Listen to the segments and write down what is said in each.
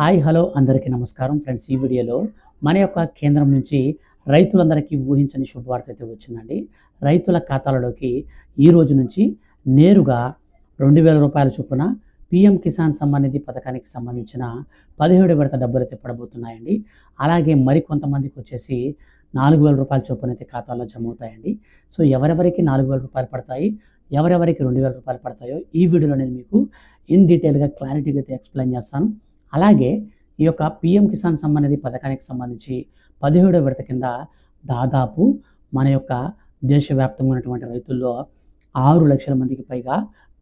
Hi hello అందరికీ నమస్కారం. Friends ఈ వీడియోలో మన యొక్క కేంద్రం నుంచి రైతులందరికీ ఊహించని శుభవార్త అయితే వచ్చిందండి. రైతుల ఖాతాలలోకి ఈ రోజు నుంచి నేరుగా రెండు వేల రూపాయల చొప్పున పిఎం కిసాన్ సమ్మాన్ నిధి పథకానికి సంబంధించిన పదిహేడు విడత డబ్బులు అయితే పడబోతున్నాయండి. అలాగే మరికొంతమందికి వచ్చేసి నాలుగు వేల రూపాయల చొప్పున అయితే ఖాతాలో జమ అవుతాయండి. సో ఎవరెవరికి నాలుగు వేల రూపాయలు పడతాయి? ఎవరెవరికి రెండు వేల రూపాయలు పడతాయో ఈ వీడియోలో నేను మీకు ఇన్ డీటెయిల్గా క్లారిటీగా అయితే ఎక్స్ప్లెయిన్ చేస్తాను. అలాగే ఈ యొక్క పిఎం కిసాన్ సమ్మాన్ నిధి పథకానికి సంబంధించి పదిహేడో విడత కింద దాదాపు మన యొక్క దేశవ్యాప్తంగా ఉన్నటువంటి రైతుల్లో ఆరు లక్షల మందికి పైగా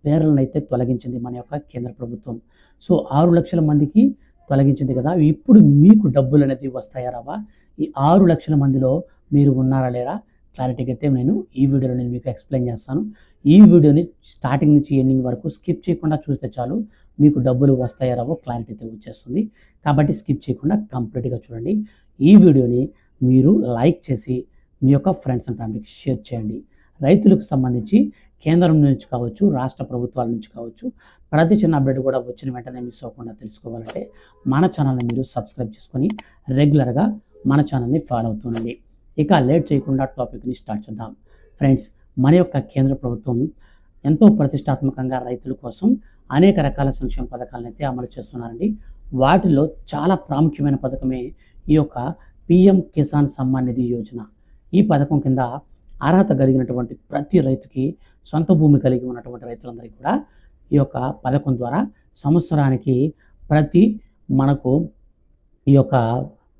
పేర్లను అయితే తొలగించింది మన యొక్క కేంద్ర ప్రభుత్వం. సో ఆరు లక్షల మందికి తొలగించింది కదా ఇప్పుడు మీకు డబ్బులు అనేది వస్తాయా రావా? ఈ ఆరు లక్షల మందిలో మీరు ఉన్నారా లేరా? క్లారిటీకి అయితే నేను ఈ వీడియోలో నేను మీకు ఎక్స్ప్లెయిన్ చేస్తాను. ఈ వీడియోని స్టార్టింగ్ నుంచి ఎండింగ్ వరకు స్కిప్ చేయకుండా చూస్తే చాలు. మీకు డబ్బులు వస్తాయా రావో క్లారిటీ అయితే వచ్చేస్తుంది. కాబట్టి స్కిప్ చేయకుండా కంప్లీట్గా చూడండి. ఈ వీడియోని మీరు లైక్ చేసి మీ యొక్క ఫ్రెండ్స్ అండ్ ఫ్యామిలీకి షేర్ చేయండి. రైతులకు సంబంధించి కేంద్రం నుంచి కావచ్చు రాష్ట్ర ప్రభుత్వాల నుంచి కావచ్చు ప్రతి చిన్న అప్డేట్ కూడా వచ్చిన వెంటనే మిస్ అవ్వకుండా తెలుసుకోవాలంటే మన ఛానల్ని మీరు సబ్స్క్రైబ్ చేసుకొని రెగ్యులర్గా మన ఛానల్ని ఫాలో అవుతుండండి ఇక లేట్ చేయకుండా టాపిక్ని స్టార్ట్ చేద్దాం. ఫ్రెండ్స్ మన యొక్క కేంద్ర ప్రభుత్వం ఎంతో ప్రతిష్టాత్మకంగా రైతుల కోసం అనేక రకాల సంక్షేమ పథకాలను అయితే అమలు చేస్తున్నారండి. వాటిలో చాలా ప్రాముఖ్యమైన పథకమే ఈ యొక్క పిఎం కిసాన్ సమ్మాన్ నిధి యోజన. ఈ పథకం కింద అర్హత కలిగినటువంటి ప్రతి రైతుకి సొంత భూమి కలిగి ఉన్నటువంటి రైతులందరికీ కూడా ఈ యొక్క పథకం ద్వారా సంవత్సరానికి ప్రతి మనకు ఈ యొక్క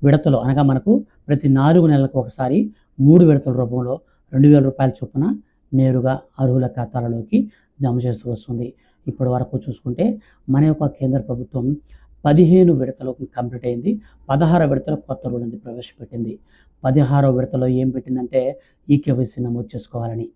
విడతలు అనగా మనకు ప్రతి నాలుగు నెలలకు ఒకసారి మూడు విడతల రూపంలో రెండు వేల రూపాయల చొప్పున నేరుగా అర్హుల ఖాతాలలోకి జమ చేస్తూ వస్తుంది. ఇప్పటి వరకు చూసుకుంటే మన యొక్క కేంద్ర ప్రభుత్వం పదిహేను విడతలు కంప్లీట్ అయింది. పదహారో విడతలు కొత్త రూల్ అనేది ప్రవేశపెట్టింది. పదిహారో విడతలో ఏం పెట్టిందంటే ఈకేవైసీ నమోదు చేసుకోవాలని.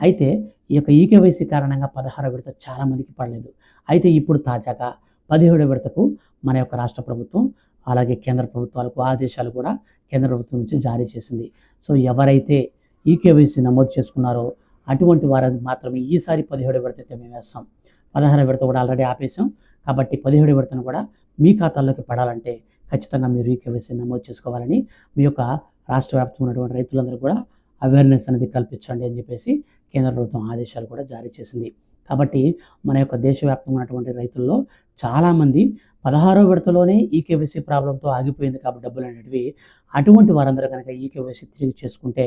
అయితే ఈ యొక్క ఈకేవైసీ కారణంగా పదహారో విడత చాలామందికి పడలేదు. అయితే ఇప్పుడు తాజాగా పదిహేడో విడతకు మన యొక్క రాష్ట్ర ప్రభుత్వం అలాగే కేంద్ర ప్రభుత్వాలకు ఆదేశాలు కూడా కేంద్ర ప్రభుత్వం నుంచి జారీ చేసింది. సో ఎవరైతే ఈకేవైసీ నమోదు చేసుకున్నారో అటువంటి వారికి మాత్రమే ఈసారి పదిహేడు విడత అయితే మేము వేస్తాం. పదహారు విడత కూడా ఆల్రెడీ ఆపేసాం కాబట్టి పదిహేడు విడతను కూడా మీ ఖాతాల్లోకి పడాలంటే ఖచ్చితంగా మీరు ఈకేవైసీ నమోదు చేసుకోవాలని మీ యొక్క రాష్ట్ర వ్యాప్తంగా ఉన్నటువంటి రైతులందరూ కూడా అవేర్నెస్ అనేది కల్పించండి అని చెప్పేసి కేంద్ర ప్రభుత్వం ఆదేశాలు కూడా జారీ చేసింది. కాబట్టి మన యొక్క దేశవ్యాప్తంగా ఉన్నటువంటి రైతుల్లో చాలామంది పదహారో విడతలోనే ఈకేవైసీ ప్రాబ్లంతో ఆగిపోయింది కాబట్టి డబ్బులు అనేటివి. అటువంటి వారందరూ కనుక ఈకేవైసీ తిరిగి చేసుకుంటే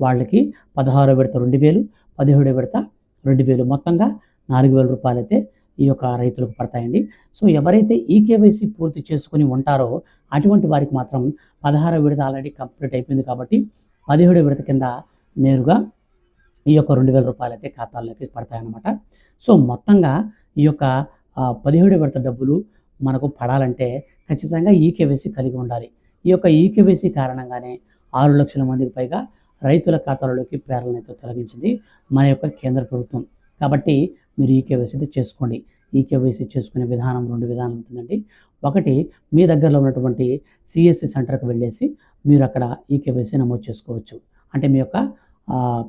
వాళ్ళకి పదహారో విడత రెండు వేలు పదిహేడో విడత రెండు వేలు. మొత్తంగా నాలుగు వేల రూపాయలు అయితే ఈ యొక్క రైతులకు పడతాయండి. సో ఎవరైతే ఈకేవైసీ పూర్తి చేసుకుని ఉంటారో అటువంటి వారికి మాత్రం పదహారో విడత ఆల్రెడీ కంప్లీట్ అయిపోయింది కాబట్టి పదిహేడో విడత కింద నేరుగా ఈ యొక్క రెండు వేల రూపాయలు అయితే ఖాతాల్లోకి పడతాయన్నమాట. సో మొత్తంగా ఈ యొక్క పదిహేడు విడత డబ్బులు మనకు పడాలంటే ఖచ్చితంగా ఈకేవైసీ కలిగి ఉండాలి. ఈ యొక్క ఈకేవైసీ కారణంగానే ఆరు లక్షల మందికి పైగా రైతుల ఖాతాలలోకి ప్రేరణతో తొలగించింది మన యొక్క కేంద్ర ప్రభుత్వం. కాబట్టి మీరు ఈకేవైసీ అయితే చేసుకోండి. ఈకేవైసీ చేసుకునే విధానం రెండు విధానం ఉంటుందండి. ఒకటి మీ దగ్గరలో ఉన్నటువంటి సిఎస్సి సెంటర్కి వెళ్ళేసి మీరు అక్కడ ఈకేవైసీ నమోదు చేసుకోవచ్చు. అంటే మీ యొక్క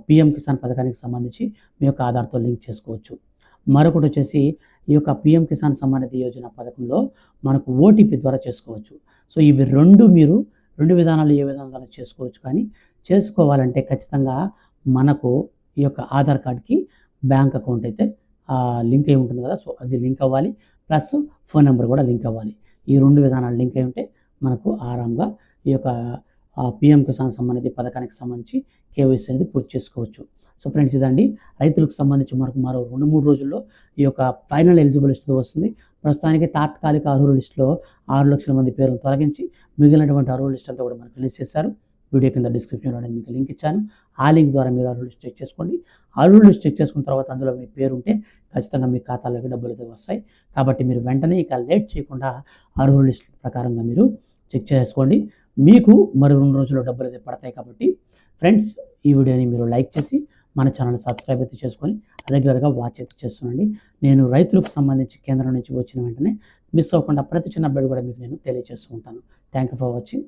పిఎం కిసాన్ పథకానికి సంబంధించి మీ యొక్క ఆధార్తో లింక్ చేసుకోవచ్చు. మరొకటి వచ్చేసి ఈ యొక్క పిఎం కిసాన్ సమ్మాన్ యోజన పథకంలో మనకు ఓటీపీ ద్వారా చేసుకోవచ్చు. సో ఇవి రెండు మీరు రెండు విధానాలు ఏ విధంగా చేసుకోవచ్చు కానీ చేసుకోవాలంటే ఖచ్చితంగా మనకు ఈ యొక్క ఆధార్ కార్డ్కి బ్యాంక్ అకౌంట్ అయితే లింక్ అయి ఉంటుంది కదా సో అది లింక్ అవ్వాలి. ప్లస్ ఫోన్ నెంబర్ కూడా లింక్ అవ్వాలి. ఈ రెండు విధానాలు లింక్ అయి ఉంటే మనకు ఆరాంగా ఈ యొక్క పిఎం కిసాన్ సంబంధిత పథకానికి సంబంధించి కేవైసీ అనేది పూర్తి చేసుకోవచ్చు. సో ఫ్రెండ్స్ ఇదండి. రైతులకు సంబంధించి మనకు మరో రెండు మూడు రోజుల్లో ఈ యొక్క ఫైనల్ ఎలిజిబుల్ లిస్ట్ వస్తుంది. ప్రస్తుతానికి తాత్కాలిక అర్హుల లిస్టులో ఆరు లక్షల మంది పేర్లను తొలగించి మిగిలినటువంటి అర్హుల లిస్ట్ అంతా కూడా మనకు రిలీజ్ చేశారు. వీడియో కింద డిస్క్రిప్షన్లో నేను మీకు లింక్ ఇచ్చాను. ఆ లింక్ ద్వారా మీరు అర్హులు చెక్ చేసుకోండి. అర్హులు లిస్ట్ చెక్ చేసుకున్న తర్వాత అందులో మీ పేరు ఉంటే ఖచ్చితంగా మీ ఖాతాలోకి డబ్బులు అయితే వస్తాయి. కాబట్టి మీరు వెంటనే ఇక లేట్ చేయకుండా అర్హుల లిస్ట్ ప్రకారంగా మీరు చెక్ చేసుకోండి. మీకు మరి రెండు రోజుల్లో డబ్బులు అయితే పడతాయి కాబట్టి ఫ్రెండ్స్ ఈ వీడియోని మీరు లైక్ చేసి మన ఛానల్ సబ్స్క్రైబ్ అయితే చేసుకొని రెగ్యులర్గా వాచ్ అయితే చేస్తున్నాండి నేను రైతులకు సంబంధించి కేంద్రం నుంచి వచ్చిన వెంటనే మిస్ అవ్వకుండా ప్రతి చిన్న అప్డేట్ కూడా మీకు నేను తెలియజేస్తూ ఉంటాను. Thank you for watching.